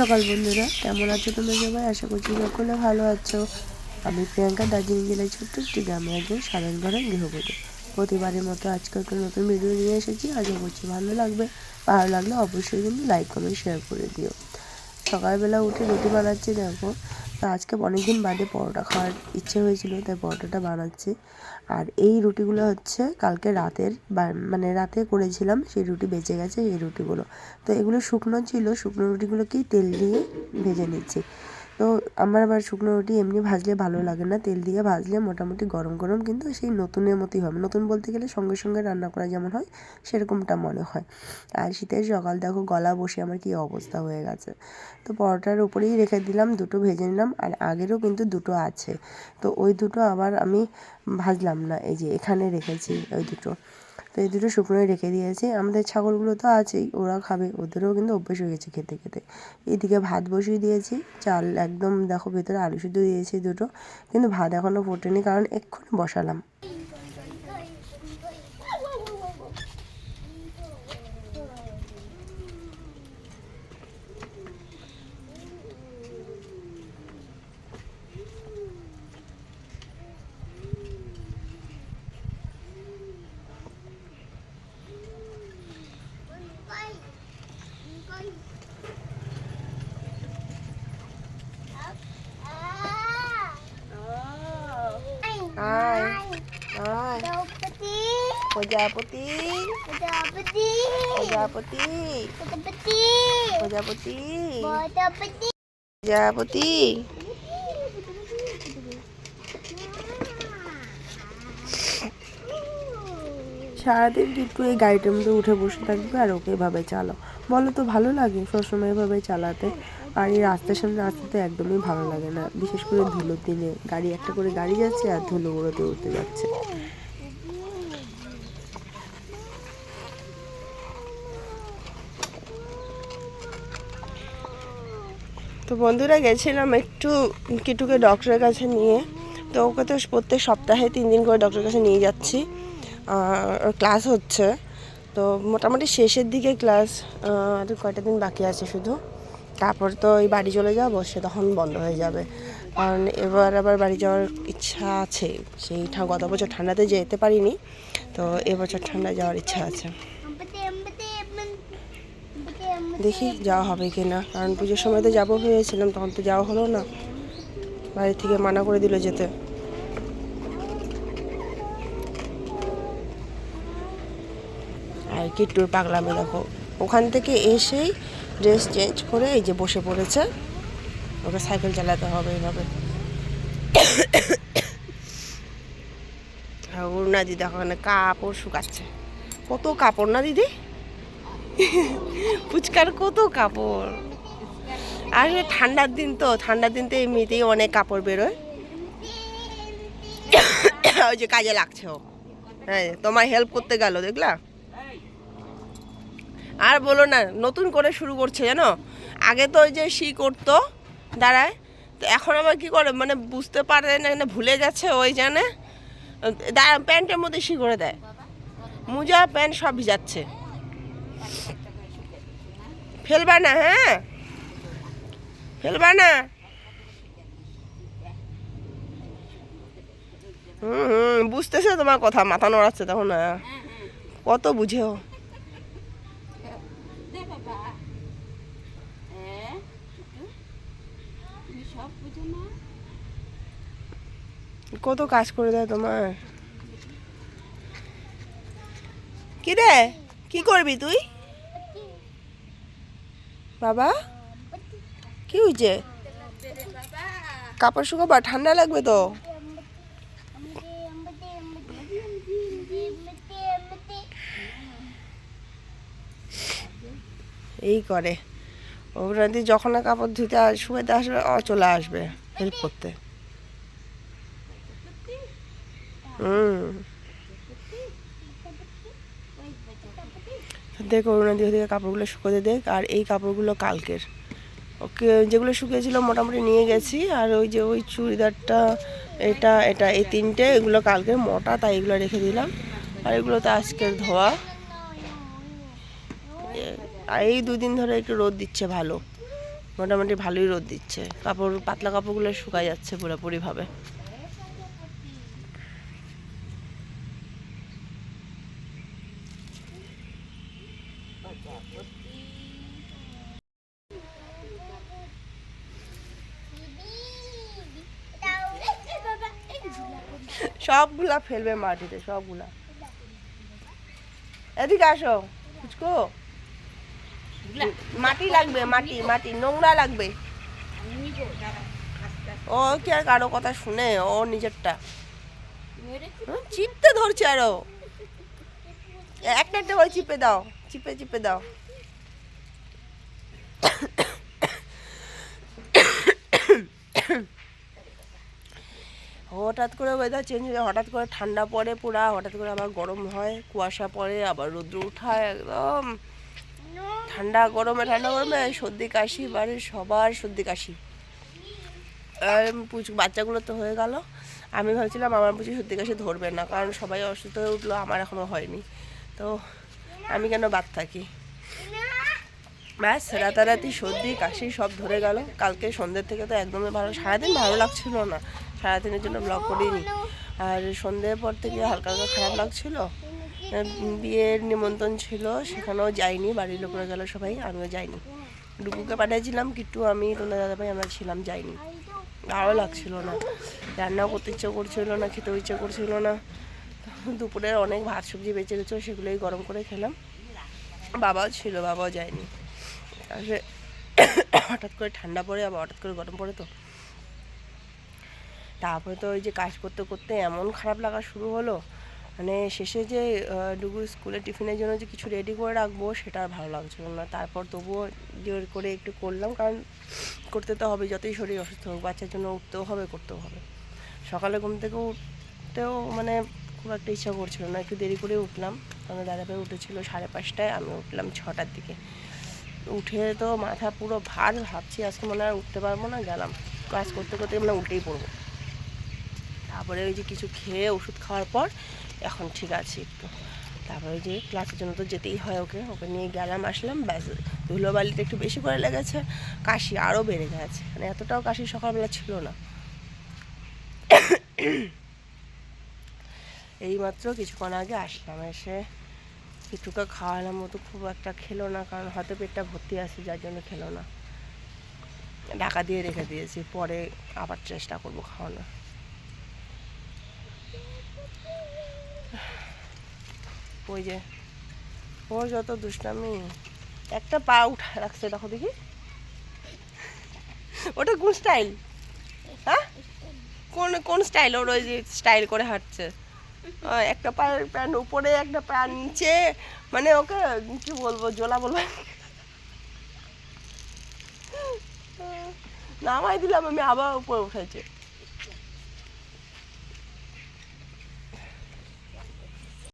সকাল, বন্ধুরা। কেমন আছো তোমরা সবাই? আশা করছি সকলে ভালো আছো। আমি প্রিয়াঙ্কা, দার্জিলিং জেলায় ছোট্ট একটি গ্রামে একজন সাধারণ ঘরের গৃহবধূ। প্রতিবারের মতো আজকে একটা নতুন ভিডিও নিয়ে এসেছি। আশা করছি ভালো লাগবে। ভালো লাগলে অবশ্যই কিন্তু লাইক কমেন্ট শেয়ার করে দিও। সকালবেলা উঠে রুটি বানাচ্ছি, দেখো। তো আজকে অনেকদিন বাদে পরোটা খাওয়ার ইচ্ছে হয়েছিল, তাই পরোটাটা বানাচ্ছি। আর এই রুটিগুলো হচ্ছে কালকে রাতের মানে রাতে করেছিলাম, সেই রুটি বেঁচে গেছে, এই রুটিগুলো। তো এগুলো শুকনো ছিল, শুকনো রুটিগুলোকেই তেল দিয়ে ভেজে নিচ্ছি। তো আমার আবার শুকনো রুটি এমনি ভাজলে ভালো লাগে না। তেল দিয়ে ভাজলে মোটামুটি গরম গরম কিন্তু সেই নতুনের মতোই হবে। নতুন বলতে গেলে সঙ্গে সঙ্গে রান্না করা যেমন হয়, সেরকমটা মনে হয়। আর শীতের সকাল দেখো গলা বসে আমার কী অবস্থা হয়ে গেছে। তো পরোটার উপরেই রেখে দিলাম, দুটো ভেজে নিলাম আর আগেরও কিন্তু দুটো আছে। তো ওই দুটো আবার আমি ভাজলাম না, এই যে এখানে রেখেছি ওই দুটো। তো এই দুটো শুকনোই রেখে দিয়েছি। আমাদের ছাগলগুলো তো আছেই, ওরা খাবে, ওদেরও কিন্তু অভ্যেস হয়ে গেছে খেতে খেতে। এদিকে ভাত বসিয়ে দিয়েছি, চাল একদম দেখো ভেতরে আলু সিদ্ধ দিয়েছি দুটো, কিন্তু ভাত এখনও ফোটেনি, কারণ এক্ষুনি বসালাম। প্রজাপতি। প্রজাপতি। প্রজাপতি। প্রজাপতি। সারাদিন একটু এই গাড়িটার মধ্যে উঠে বসে থাকবে আর ওকে এভাবে চালাও। বলো তো ভালো লাগে সবসময় এভাবে চালাতে? আর এই রাস্তার সামনে আসতে একদমই ভালো লাগে না। বিশেষ করে ধুলোর দিনে। গাড়ি একটা করে গাড়ি যাচ্ছে আর ধুলো উড়োতে উঠতে যাচ্ছে। তো বন্ধুরা গেছিলাম একটু কিটুকে ডক্টরের কাছে নিয়ে। তো ওকে তো প্রত্যেক সপ্তাহে তিন দিন করে ডক্টরের কাছে নিয়ে যাচ্ছি। ক্লাস হচ্ছে। তো মোটামুটি শেষের দিকে ক্লাস আর কয়টা দিন বাকি আছে শুধু? তারপর তো ওই বাড়ি চলে যাব, সে তখন বন্ধ হয়ে যাবে। কারণ এবার আবার বাড়ি যাওয়ার ইচ্ছা আছে। সেই গত বছর ঠান্ডাতে যেতে পারিনি। তো এবছর ঠান্ডা যাওয়ার ইচ্ছা আছে। দেখি যাওয়া হবে কি না। কারণ পুজোর সময় তো যাব ভেবেছিলাম, তখন তো যাওয়া হলো না। বাড়ি থেকে মানা করে দিল যেতে। আর কিট্টুর পাগলামে দেখো। ওখান থেকে এসেই ড্রেস চেঞ্জ করে এই যে বসে পড়েছে। ওকে সাইকেল চালাতে হবে এইভাবে আর অরুণা দিদি ওখানে কাপড় শুকাচ্ছে। কত কাপড় না দিদি? ফুচকার কত কাপড়? আসলে ঠান্ডার দিন তো, ঠান্ডার দিন তো এমনিতেই অনেক কাপড় বেরোয়। ওই যে কাজে লাগছে ও। হ্যাঁ তোমার হেল্প করতে গেল, দেখলা? আর বলো না, নতুন করে শুরু করছে, জানো? আগে তো ওই যে শি করতো, দাঁড়ায়। তো এখন আবার কি করে মানে বুঝতে পারে না ভুলে গেছে, ওই জানে? দাঁড়া, প্যান্টের মধ্যে শি করে দেয়। মোজা, প্যান্ট সব ভিজাচ্ছে ফেলবা না হ্যাঁ? ফেলবা না। হুম হুম, বুঝতেছে তোমার কথা, মাথা নড়াচ্ছে তখন না কত বুঝেও। কত কাজ করে দেয় তোমার। কি রে? কি করবি তুই? বাবা? কি হয়েছে কাপড় শুকাবা, ঠান্ডা লাগবে তো? এই করে। ওনাদের যখন না কাপড় ধুতে শুকাতে আসবে, ও চলে আসবে হেল্প করতে। হুম। দেখ অরুণাদি ওদিকে কাপড়গুলো শুকোতে দেখ, আর এই কাপড়গুলো কালকের। ওকে, যেগুলো শুকিয়েছিল মোটামুটি নিয়ে গেছি, আর ওই যে ওই চুড়িদারটা, এটা এটা, এই তিনটে, এগুলো কালকে মোটা, তাই এগুলো রেখে দিলাম। আর এগুলো তো আজকের ধোয়া। আর এই দুদিন ধরে একটু রোদ দিচ্ছে ভালো। মোটামুটি ভালোই রোদ দিচ্ছে। কাপড়, পাতলা কাপড়গুলো শুকায় যাচ্ছে পুরোপুরি সবগুলা ফেলবে মাটিতে, সবগুলা। এদিকে আসো ফুচকো মাটি লাগবে, মাটি মাটি, নোংরা লাগবে। ও, কি আর কারও কথা শুনে, ও নিজেরটা। চিপতে ধরছে আরও। একটা একটা করে চিপে দাও। চিপে চিপে দাও হঠাৎ করে ওয়েদার চেঞ্জ হয়ে হঠাৎ করে ঠান্ডা পড়ে পুরা, হঠাৎ করে আবার গরম হয়, কুয়াশা পড়ে, আবার রৌদ্র উঠায় একদম। ঠান্ডা গরমে ঠান্ডা গরমে সর্দি, কাশি বাড়ির সবার সর্দি, কাশি। আর পুচু বাচ্চাগুলো তো হয়ে গেল। আমি ভাবছিলাম আমার বুঝি সর্দি, কাশি ধরবে না, কারণ সবাই অসুস্থ হয়ে উঠল, আমার এখনও হয়নি। তো আমি কেন বাদ থাকি? ব্যাস, রাতারাতি, সর্দি, কাশি সব ধরে গেল। কালকে সন্ধ্যের থেকে তো একদমই ভালো, সারাদিন ভালো লাগছিল না। সারাদিনের জন্য ব্লগ করিনি। আর সন্ধ্যের পর থেকে হালকা হালকা খারাপ লাগছিল। বিয়ের নিমন্ত্রণ ছিল, সেখানেও যাইনি, বাড়ির লোকরা গেল সবাই, আমিও যাইনি। ডুবুকে পাঠিয়েছিলাম, কিট্টু, আমি তোলা দাদাভাই আমরা ছিলাম, যাইনি। ভালো লাগছিল না। রান্নাও করতে ইচ্ছে করছিল না, খেতেও ইচ্ছে করছিল না। দুপুরে অনেক ভাত, সবজি বেঁচে গেছিল সেগুলোই গরম করে খেলাম। বাবাও ছিল, বাবাও যায়নি। আসলে হঠাৎ করে ঠান্ডা পড়ে, আবার হঠাৎ করে গরম পড়ে তো। তারপরে তো ওই যে কাজ করতে করতে এমন খারাপ লাগা শুরু হলো মানে শেষে যে ডুগুর স্কুলে টিফিনের জন্য যে কিছু রেডি করে রাখব, সেটা আর ভালো লাগছিল না। তারপর তবুও জোর করে একটু করলাম, কারণ করতে তো হবে, যতই শরীর অসুস্থ হোক, বাচ্চার জন্য উঠতেও হবে, করতেও হবে। সকালে ঘুম থেকে উঠতেও মানে খুব একটা ইচ্ছা করছিল না। একটু দেরি করে উঠলাম। কারণ দাদাভাই উঠেছিল সাড়ে পাঁচটায়, আমি উঠলাম ছটার দিকে। উঠে তো মাথা পুরো ভার, ভাবছি আজকে মনে হয় উঠতে পারব না, গেলাম। কাজ করতে করতে মানে উঠেই পড়ব। তারপরে ওই যে কিছু খেয়ে ওষুধ খাওয়ার পর এখন ঠিক আছে একটু। তারপরে ওই যে ক্লাসের জন্য তো যেতেই হয় ওকে। ওকে নিয়ে গেলাম, আসলাম, ব্যাস। ধুলোবালিটা একটু বেশি করে লেগেছে, কাশি আরও বেড়ে গেছে। মানে এতটাও কাশি সকালবেলা ছিল না। এইমাত্র কিছুক্ষণ আগে আসলাম, এসে কিছুটা খাওয়ালাম মতো খুব একটা খেলো না, কারণ হয়তো পেটটা ভর্তি আছে, যার জন্য খেলো না। ঢাকা দিয়ে রেখে দিয়েছি, পরে আবার চেষ্টা করব খাওয়ানো ওই যে, ওর যত দুষ্টামি, একটা পা উঠা রাখছে, দেখো দেখি। ওটা কোন স্টাইল? হ্যাঁ? কোন কোন স্টাইল? ওর ওই যে স্টাইল করে হাঁটছে। একটা পায়ের প্যান্ট উপরে, একটা পা নিচে মানে ওকে, কি বলব, জোলা বলব। নামাই দিলাম, আমি আবার উপরে উঠেছে।